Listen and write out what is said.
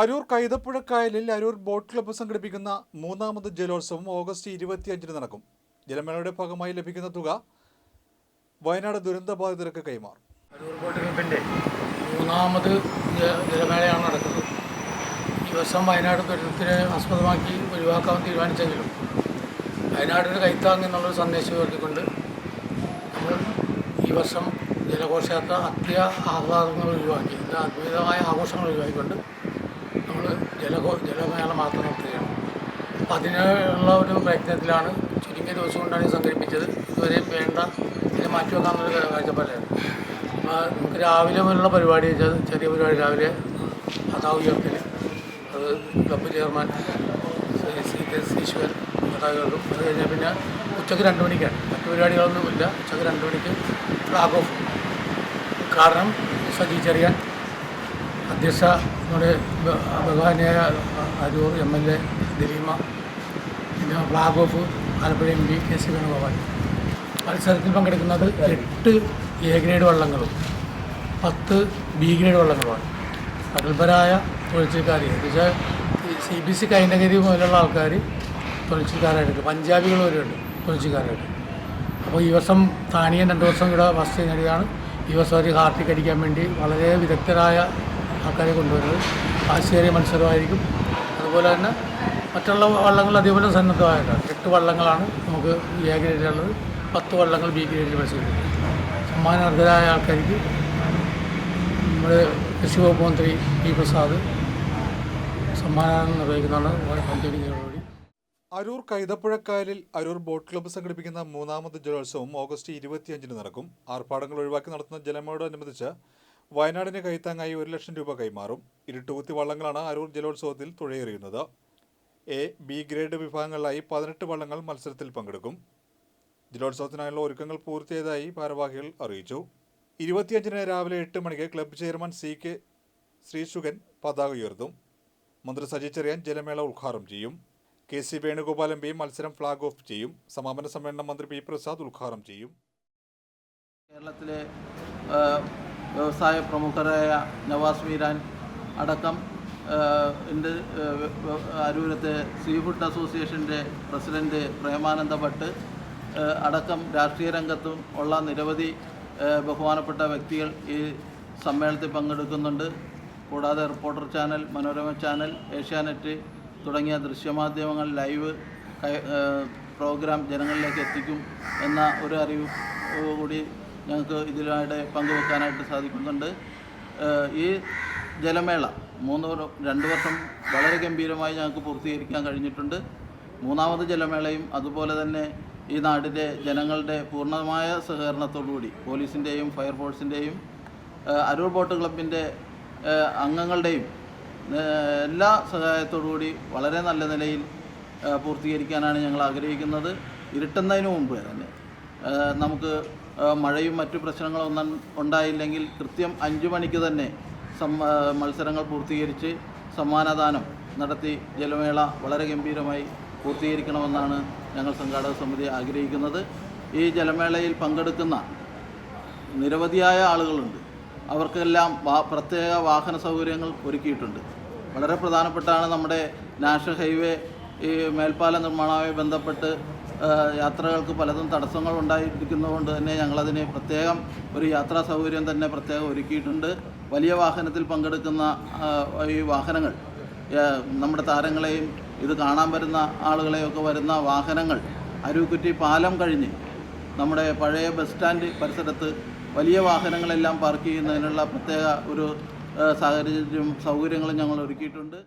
അരൂർ കൈതപ്പുഴക്കായലിൽ Aroor boat club സംഘടിപ്പിക്കുന്ന മൂന്നാമത് ജലോത്സവം ഓഗസ്റ്റ് ഇരുപത്തിയഞ്ചിന് നടക്കും. ജലമേളയുടെ ഭാഗമായി ലഭിക്കുന്ന തുക വയനാട് ദുരന്തബാധിതർക്ക് കൈമാറും. അരൂർ ബോട്ട് ക്ലബിന്റെ മൂന്നാമത് ജലമേളയാണ് നടക്കുന്നത്. ഈ വർഷം വയനാട് ദുരന്തത്തിനെ ആസ്പദമാക്കി ഒഴിവാക്കാൻ തീരുമാനിച്ചെങ്കിലും വയനാടിന് കൈത്താങ് എന്നുള്ളൊരു സന്ദേശം ഉയർത്തിക്കൊണ്ട് നമ്മൾ ഈ വർഷം ജലഘോഷയാത്ര അത്യ ആഹ്ലാദങ്ങൾ ഒഴിവാക്കി എല്ലാ അദ്ഭുതമായ ആഘോഷങ്ങൾ ഒഴിവാക്കിക്കൊണ്ട് ജലഘോ ജലമേള മാത്രം നടത്തുകയാണ് അപ്പം അതിനുള്ള ഒരു പ്രയത്നത്തിലാണ് ചുരുങ്ങിയ ദിവസം കൊണ്ടാണ് ഇത് സംഘടിപ്പിച്ചത്. ഇതുവരെയും വേണ്ട ഇതിനെ മാറ്റിവെക്കാമെന്നൊരു കാഴ്ചപ്പാടാണ് അപ്പോൾ നമുക്ക് രാവിലെ മുതലുള്ള പരിപാടി വെച്ചാൽ ചെറിയ പരിപാടി രാവിലെ പതാക ഉയർത്തൽ അത് ക്ലബ്ബ് ചെയർമാൻ സി കെ ഈശ്വരൻ പതാക ഉയർത്തും അത് കഴിഞ്ഞാൽ പിന്നെ ഉച്ചയ്ക്ക് രണ്ട് മണിക്കാണ്. മറ്റു പരിപാടികളൊന്നുമില്ല. ഉച്ചയ്ക്ക് രണ്ട് മണിക്ക് ഫ്ലാഗ് ഓഫ് കാരണം സജി അധ്യക്ഷ നമ്മുടെ ബ- ബഹുമാന്യായ Aroor M L A Daleema പിന്നെ flag off Alappuzha M P K C Venugopal മത്സരത്തിൽ പങ്കെടുക്കുന്നത് എട്ട് എ ഗ്രേഡ് വള്ളങ്ങളും പത്ത് ബി ഗ്രേഡ് വള്ളങ്ങളുമാണ്. പ്രഗത്ഭരായ തൊഴിൽക്കാർ എന്നുവെച്ചാൽ സി ബി സി കൈനഗരി മുതലുള്ള ആൾക്കാർ തൊഴിൽക്കാരായിട്ട് പഞ്ചാബികൾ വരെയുണ്ട് തൊഴിൽക്കാരായിട്ട് അപ്പോൾ ഈ വർഷം താനിയൻ രണ്ട് വർഷം ഇവിടെ ഫസ്റ്റ് നേടിയതാണ് ഈ വർഷം ഒരു ഹാർട്ടിക്ക് അടിക്കാൻ വേണ്ടി വളരെ വിദഗ്ധരായ ആൾക്കാരെ കൊണ്ടുവരുന്നത്. ആശയേറിയ മത്സരമായിരിക്കും. അതുപോലെ തന്നെ മറ്റുള്ള വള്ളങ്ങൾ അതേപോലെ സന്നദ്ധമായിട്ടാണ് എട്ട് വള്ളങ്ങളാണ് നമുക്ക് എ ഗ്രേഡിലുള്ളത് പത്ത് വള്ളങ്ങൾ ബി ഗ്രേഡിൽ മത്സരിക്കും. സമ്മാനാർഹരായ ആൾക്കാർക്ക് നമ്മുടെ കൃഷി വകുപ്പ് മന്ത്രി പി പ്രസാദ് സമ്മാനം നിർവഹിക്കുന്നതാണ് അരൂർ കൈതപ്പുഴക്കായലിൽ അരൂർ ബോട്ട് ക്ലബ്ബ് സംഘടിപ്പിക്കുന്ന മൂന്നാമത് ജലോത്സവം ഓഗസ്റ്റ് ഇരുപത്തിയഞ്ചിന് നടക്കും. ആർപ്പാടങ്ങൾ ഒഴിവാക്കി നടത്തുന്ന ജലമേളയോടനുബന്ധിച്ച് വയനാടിന് കൈത്താങ്ങായി ഒരു ലക്ഷം രൂപ കൈമാറും. ഇരുട്ടുകുത്തി വള്ളങ്ങളാണ് അരൂർ ജലോത്സവത്തിൽ തുഴയെറിയുന്നത്. എ ബി ഗ്രേഡ് വിഭാഗങ്ങളിലായി പതിനെട്ട് വള്ളങ്ങൾ മത്സരത്തിൽ പങ്കെടുക്കും. ജലോത്സവത്തിനായുള്ള ഒരുക്കങ്ങൾ പൂർത്തിയായതായി ഭാരവാഹികൾ അറിയിച്ചു. ഇരുപത്തിയഞ്ചിന് രാവിലെ എട്ട് മണിക്ക് club chairman C K Sreesukhan പതാക ഉയർത്തും. മന്ത്രി സജി ചെറിയാൻ ജലമേള ഉദ്ഘാടനം ചെയ്യും. K C Venugopal M P മത്സരം ഫ്ലാഗ് ഓഫ് ചെയ്യും. സമാപന സമ്മേളനം മന്ത്രി പി പ്രസാദ് ഉദ്ഘാടനം ചെയ്യും. കേരളത്തിലെ വ്യവസായ പ്രമുഖരായ നവാസ് മീരാൻ അടക്കം എന്റെ അരൂരത്തെ സീ ഫുഡ് അസോസിയേഷന്റെ പ്രസിഡന്റ് പ്രേമാനന്ദ ഭട്ട് അടക്കം രാഷ്ട്രീയ രംഗത്തും ഉള്ള നിരവധി ബഹുമാനപ്പെട്ട വ്യക്തികൾ ഈ സമ്മേളനത്തിൽ പങ്കെടുക്കുന്നുണ്ട്. കൂടാതെ reporter channel Manorama channel Asianet തുടങ്ങിയ ദൃശ്യമാധ്യമങ്ങൾ ലൈവ് പ്രോഗ്രാം ജനങ്ങളിലേക്ക് എത്തിക്കും എന്ന ഒരു അറിവ് കൂടി ഞങ്ങൾക്ക് ഇതിലായിട്ട് പങ്കുവെക്കാനായിട്ട് സാധിക്കുന്നുണ്ട്. ഈ ജലമേള മൂന്ന് രണ്ട് വർഷം വളരെ ഗംഭീരമായി ഞങ്ങൾക്ക് പൂർത്തീകരിക്കാൻ കഴിഞ്ഞിട്ടുണ്ട്. മൂന്നാമത് ജലമേളയും അതുപോലെ തന്നെ ഈ നാടിന്റെ ജനങ്ങളുടെ പൂർണമായ സഹകരണത്തോടുകൂടി പോലീസിന്റെയും ഫയർഫോഴ്സിന്റെയും അരൂർ ബോട്ട് ക്ലബിന്റെ അംഗങ്ങളുടെയും എല്ലാ സഹായത്തോടുകൂടി വളരെ നല്ല നിലയിൽ പൂർത്തീകരിക്കാനാണ് ഞങ്ങൾ ആഗ്രഹിക്കുന്നത്. ഇരുട്ടുന്നതിന് മുമ്പ് തന്നെ നമുക്ക് മഴയും മറ്റു പ്രശ്നങ്ങളൊന്നും ഉണ്ടായില്ലെങ്കിൽ കൃത്യം അഞ്ചു മണിക്ക് തന്നെ മത്സരങ്ങൾ പൂർത്തീകരിച്ച് സമ്മാനദാനം നടത്തി ജലമേള വളരെ ഗംഭീരമായി പൂർത്തീകരിക്കണമെന്നാണ് ഞങ്ങൾ സംഘാടക സമിതി ആഗ്രഹിക്കുന്നത്. ഈ ജലമേളയിൽ പങ്കെടുക്കുന്ന നിരവധിയായ ആളുകളുണ്ട്. അവർക്കെല്ലാം പ്രത്യേക വാഹന സൗകര്യങ്ങൾ ഒരുക്കിയിട്ടുണ്ട്. വളരെ പ്രധാനപ്പെട്ടാണ് നമ്മുടെ നാഷണൽ ഹൈവേ ഈ മേൽപ്പാല നിർമ്മാണവുമായി ബന്ധപ്പെട്ട് യാത്രകൾക്ക് പലതും തടസ്സങ്ങൾ ഉണ്ടായിരിക്കുന്നതുകൊണ്ട് തന്നെ ഞങ്ങളതിന് പ്രത്യേകം ഒരു യാത്രാ സൗകര്യം തന്നെ പ്രത്യേകം ഒരുക്കിയിട്ടുണ്ട്. വലിയ വാഹനത്തിൽ പങ്കെടുക്കുന്ന ഈ വാഹനങ്ങൾ നമ്മുടെ താരങ്ങളെയും ഇത് കാണാൻ വരുന്ന ആളുകളെയൊക്കെ വരുന്ന വാഹനങ്ങൾ അരുക്കുറ്റി പാലം കഴിഞ്ഞ് നമ്മുടെ പഴയ ബസ് സ്റ്റാൻഡ് പരിസരത്ത് വലിയ വാഹനങ്ങളെല്ലാം പാർക്ക് ചെയ്യുന്നതിനുള്ള പ്രത്യേക ഒരു സാഹചര്യം സൗകര്യങ്ങളും ഞങ്ങൾ ഒരുക്കിയിട്ടുണ്ട്.